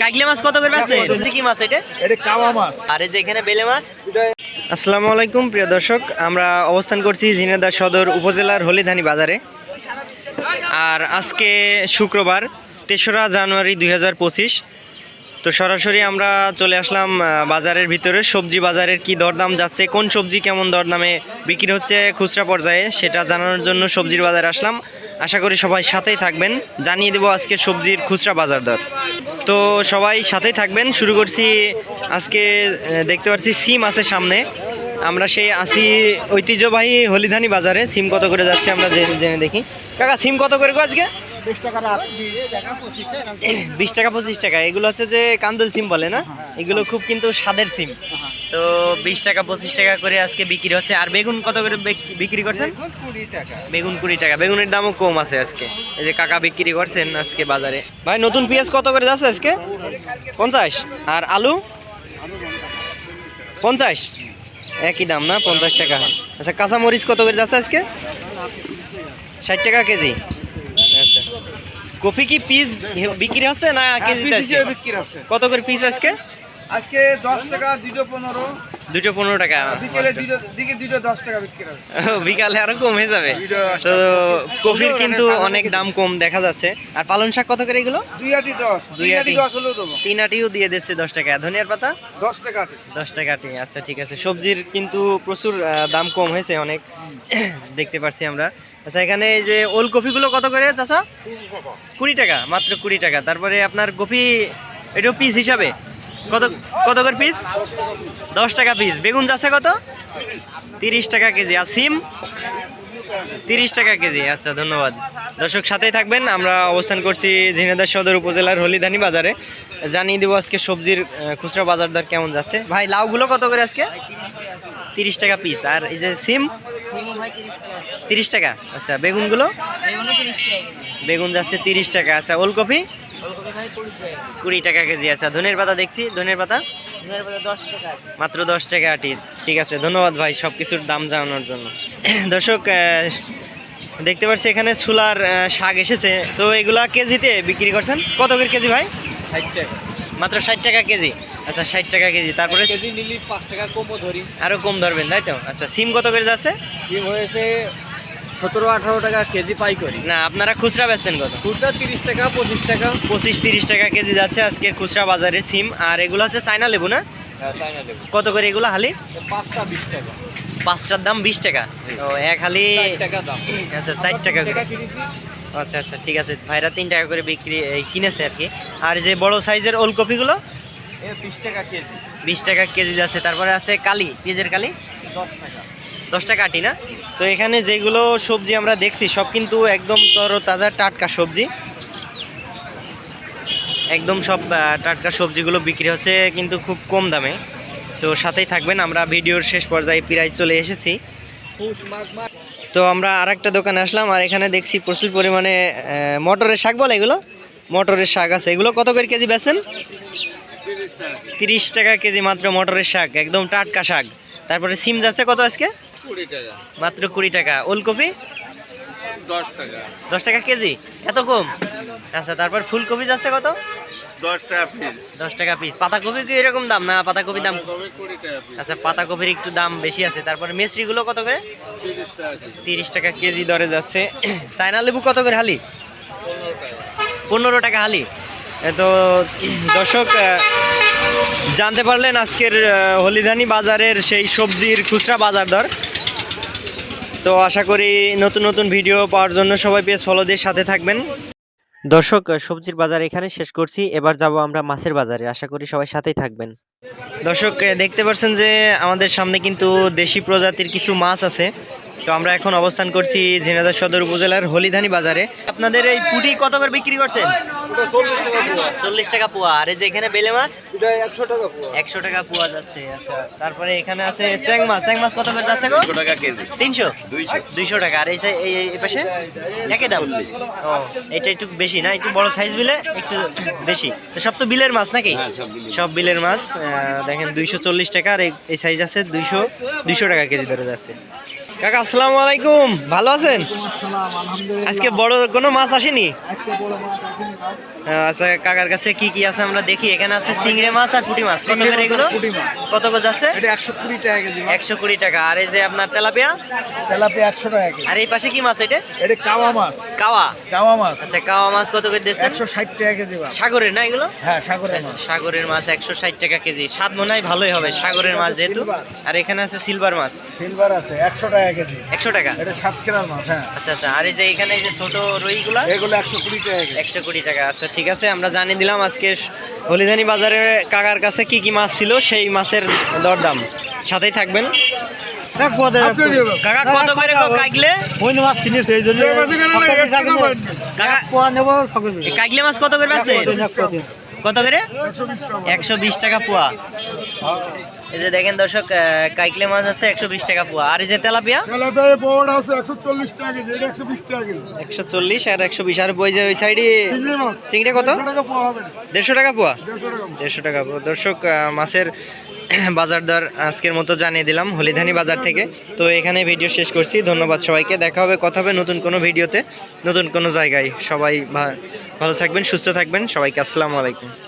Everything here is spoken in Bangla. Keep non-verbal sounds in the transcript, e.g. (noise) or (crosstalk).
কাইগলে মাছ কত করে আছে এটা কি মাছ এটা? এটা কাওয়া মাছ। আর এই যে এখানে বেলে মাছ? আসসালামু আলাইকুম প্রিয় দর্শক। আমরা অবস্থান করছি ঝিনাইদহ সদর উপজেলার হলিধানি বাজারে। আর আজকে শুক্রবার তেসরা জানুয়ারি দু হাজার পঁচিশ। তো সরাসরি আমরা চলে আসলাম বাজারের ভিতরে। সবজি বাজারের কি দরদাম যাচ্ছে কোন সবজি কেমন দরদামে বিক্রি হচ্ছে খুচরা পর্যায়ে সেটা জানানোর জন্য সবজির বাজারে আসলাম। আশা করি সবাই সাথেই থাকবেন। জানিয়ে দেবো আজকে সবজির খুচরা বাজার দর। তো সবাই সাথেই থাকবেন। শুরু করছি আজকে দেখতে পাচ্ছি সিম আছে সামনে। আমরা সেই আসি ঐতিহ্যবাহী হলিধানি বাজারে সিম কত করে যাচ্ছে আমরা জেনে দেখি। কাকা সিম কত করে আজকে? বিশ টাকা পঁচিশ টাকা। এগুলো হচ্ছে যে কান্দল সিম বলে না? এগুলো খুব কিন্তু স্বাদের সিম। তো বিশ টাকা পঁচিশ টাকা করে আজকে বিক্রি হচ্ছে। আর বেগুন কত করে বিক্রি করছেন? বেগুন কুড়ি টাকা। বেগুনের দামও কম আছে আজকে। এই যে কাকা বিক্রি করছেন আজকে বাজারে। ভাই নতুন পেঁয়াজ কত করে যাচ্ছে আজকে? পঞ্চাশ। আর আলু? পঞ্চাশ। একই দাম না? পঞ্চাশ টাকা। আচ্ছা কাঁচামরিচ কত করে যাচ্ছে আজকে? ষাট টাকা কেজি। আচ্ছা। কফি কি পিস বিক্রি হচ্ছে না কেজি আছে কত করে পিস আজকে? আজকে দশ টাকা দুটো পনেরো। দুটো পনেরো টাকা। বিকেলে দুটো দিকে দুটো দশ টাকা বিক্রি হবে। ও, (laughs) বিকালে আরও কমে যাবে। তো কফির কিন্তু অনেক দাম কম দেখা যাচ্ছে। আর পালং শাক কত করে এগুলো? দুই আটি দশ। দুই আটি। দশ হলেও দেবো। তিন আটিও দিয়ে দিচ্ছে দশ টাকা। ধনিয়ার পাতা? দশ টাকা আটি। দশ টাকা আটি। আচ্ছা ঠিক আছে। সবজির কিন্তু প্রচুর দাম কম হয়েছে অনেক। (clears throat) দেখতে পাচ্ছি আমরা। আচ্ছা এখানে এই যে ওল কফিগুলো কত করে চাচা? কুড়ি টাকা। মাত্র কুড়ি টাকা। তারপরে আপনার কফি এটাও পিস হিসাবে? কত কত করে পিস দশ টাকা পিস বেগুন যাচ্ছে কত? তিরিশ টাকা কেজি। আর সিম? তিরিশ টাকা কেজি। আচ্ছা ধন্যবাদ। দর্শক সাথেই থাকবেন। আমরা অবস্থান করছি ঝিনাইদহ সদর উপজেলার হলিধানি বাজারে। জানিয়ে দেবো আজকে সবজির খুচরা বাজার দর কেমন যাচ্ছে। ভাই লাউগুলো কত করে আজকে? তিরিশ টাকা পিস আর এই যে সিম? তিরিশ টাকা। আচ্ছা বেগুনগুলো? বেগুন যাচ্ছে তিরিশ টাকা। আচ্ছা ওলকপি? কুড়ি টাকা কেজি আচ্ছা ধনের পাতা দেখছি ধনের পাতা? মাত্র দশ টাকা আটি ঠিক আছে ধন্যবাদ ভাই সব কিছুর দাম জানানোর জন্য। (coughs) দর্শক দেখতে পাচ্ছি এখানে সুলার শাক এসেছে। তো এগুলা কেজিতে বিক্রি করছেন? কত করে কেজি ভাই? ষাট টাকা। মাত্র ষাট টাকা কেজি? আচ্ছা ষাট টাকা কেজি। তারপরে কেজি নিলি পাঁচ টাকা কমও ধরি। আরও কম ধরবেন তাই তো? আচ্ছা সিম কত করে যাচ্ছে? ডিম হয়েছে সতেরো আঠারো টাকা কেজি পাই করি না আপনারা খুচরা বেচছেন কত? ফুটটা তিরিশ টাকা পঁচিশ টাকা। পঁচিশ তিরিশ টাকা কেজি যাচ্ছে আজকের খুচরা বাজারে সিম। আর এগুলো হচ্ছে চায়না লেবু না? হ্যাঁ কত করে এগুলো হালি? পাঁচটা বিশ টাকা। পাঁচটার দাম বিশ টাকা। তো এক হালি টাকা দাম। আচ্ছা চার টাকা করে। আচ্ছা আচ্ছা ঠিক আছে। ভাইরা তিন টাকা করে বিক্রি কিনেছে আর কি। আর যে বড় সাইজের ওলকপিগুলো? বিশ টাকা কেজি। বিশ টাকা কেজি যাচ্ছে। তারপরে আছে কালি পেঁয়াজের কালি? দশ টাকা। দশ কাটি না? তো এখানে যেগুলো সবজি আমরা দেখছি, সব কিন্তু একদম তর তাজা টাটকা সবজি। একদম সব টাটকা সবজিগুলো বিক্রি হচ্ছে কিন্তু খুব কম দামে। তো সাথেই থাকবেন, আমরা ভিডিওর শেষ পর্যায়ে প্রায় চলে এসেছি। তো আমরা আর একটা দোকানে আসলাম, আর এখানে দেখছি প্রচুর পরিমাণে মটরের শাক বলে এগুলো? মটরের শাক আছে। এগুলো কত করে কেজি বেচেন তিরিশ টাকা কেজি মাত্র মটরের শাক, একদম টাটকা শাক। তারপরে সিম যাচ্ছে কত আজকে? মাত্র কুড়ি টাকা। ওলকপি? দশ টাকা। দশ টাকা কেজি? এত কম? আচ্ছা তারপর ফুলকপি যাচ্ছে কত? দশ টাকা পিস দশ টাকা পিস পাতাকপি কি এরকম দাম না পাতাকপি দাম আচ্ছা পাতাকপির একটু দাম বেশি আছে। তারপরে মেসরিগুলো কত করে? তিরিশ টাকা কেজি। দরে যাচ্ছে। চায়না লেবু কত করে হালি? পনেরো টাকা। হালি। এ তো দর্শক জানতে পারলেন আজকের হলিধানি বাজারের সেই সবজির খুচরা বাজার দর। তো আশা করি নতুন নতুন ভিডিও পাওয়ার জন্য সবাই পেজ ফলো দিয়ে সাথে থাকবেন। দর্শক সবজির বাজার এখানে শেষ করছি। এবার যাব আমরা মাছের বাজারে। আশা করি সবাই সাথেই থাকবেন। দর্শক দেখতে পাচ্ছেন যে আমাদের সামনে কিন্তু দেশি প্রজাতির কিছু মাছ আছে। তো আমরা এখন অবস্থান করছি ঝিনাইদহ সদর উপজেলার হলিধানি বাজারে। আপনাদের এই পুঁটি কত করে বিক্রি করছেন? চল্লিশ টাকা পোয়া। আর এই যে এখানে বেলে মাছ? একশো টাকা পোয়া যাচ্ছে আচ্ছা। তারপরে এখানে আছে চ্যাং মাছ। চ্যাং মাছ কত করে যাচ্ছে গো? টাকা কেজি। তিনশো? দুইশো। টাকা। আর এই এই পাশে? একই দাম? ও এটা একটু বেশি না? একটু বড় সাইজ বিলে একটু বেশি। তো সব তো বিলের মাছ নাকি? হ্যাঁ, সব বিলের। মাছ। আহ, দেখেন দুইশো চল্লিশ টাকা। আর এই সাইজ আছে দুইশো দুইশো টাকা কেজি ধরে যাচ্ছে। কাকা আসসালামু আলাইকুম। ভালো আছেন? আজকে বড় কোনো মাছ আসেনি? আসেনি আচ্ছা কাকার কাছে কি কি আছে আমরা দেখি। এখানে আছে চিংড়ি মাছ আর পুঁটি মাছ। কত করে এগুলো? কত করে যাচ্ছে একশো কুড়ি টাকা কেজি একশো কুড়ি টাকা। আর এই যে আপনার তেলাপিয়া? তেলাপিয়া একশো টাকা আর এই পাশে কি মাছ এটা? এটা কাওয়া মাছ। কাওয়া? কাওয়া মাছ। আচ্ছা কাওয়া মাছ কত করে দিচ্ছেন একশো ষাট টাকা কেজি সাগরের না এগুলো? হ্যাঁ সাগরের মাছ। সাগরের মাছ একশো ষাট টাকা কেজি। স্বাদ মনে হয় ভালোই হবে সাগরের মাছ যেহেতু। আর এখানে আছে সিলভার মাছ। সিলভার আছে একশো টাকা কেজি। একশো টাকা? এটা সাত মাছ হ্যাঁ। আচ্ছা আচ্ছা। আর এই যে এখানে এই যে ছোট রুইগুলা? এগুলো একশো কুড়ি টাকা একশো কোটি টাকা। আচ্ছা ঠিক আছে আমরা জানিয়ে দিলাম আজকে হলিদানি বাজারে কাকার কাছে কি কি মাছ ছিল সেই মাছের দরদাম। সাথেই থাকবেন। কাকা কত করে কাইকলে মাছ কিনেছে এই জন্য কাইকলে কত করে আছে কত করে একশো বিশ টাকা পোয়া। এই যে দেখেন দর্শক কাইকলে মাছ আছে একশো বিশ টাকা পোয়া। আর এই যে তেলাপিয়া? একশো চল্লিশ আর একশো বিশ। আর বই যে ওই সাইডে চিংড়ি কত? দেড়শো টাকা পোয়া দেড়শো টাকা পোয়া। দর্শক মাছের (clears throat) বাজার দর আজকের মতো জানিয়ে দিলাম হলিধানি বাজার থেকে। তো এখানে ভিডিও শেষ করছি। ধন্যবাদ সবাইকে। দেখা হবে কথা হবে নতুন কোনো ভিডিওতে নতুন কোনো জায়গায়। সবাই ভালো থাকবেন সুস্থ থাকবেন। সবাইকে আসসালামু আলাইকুম।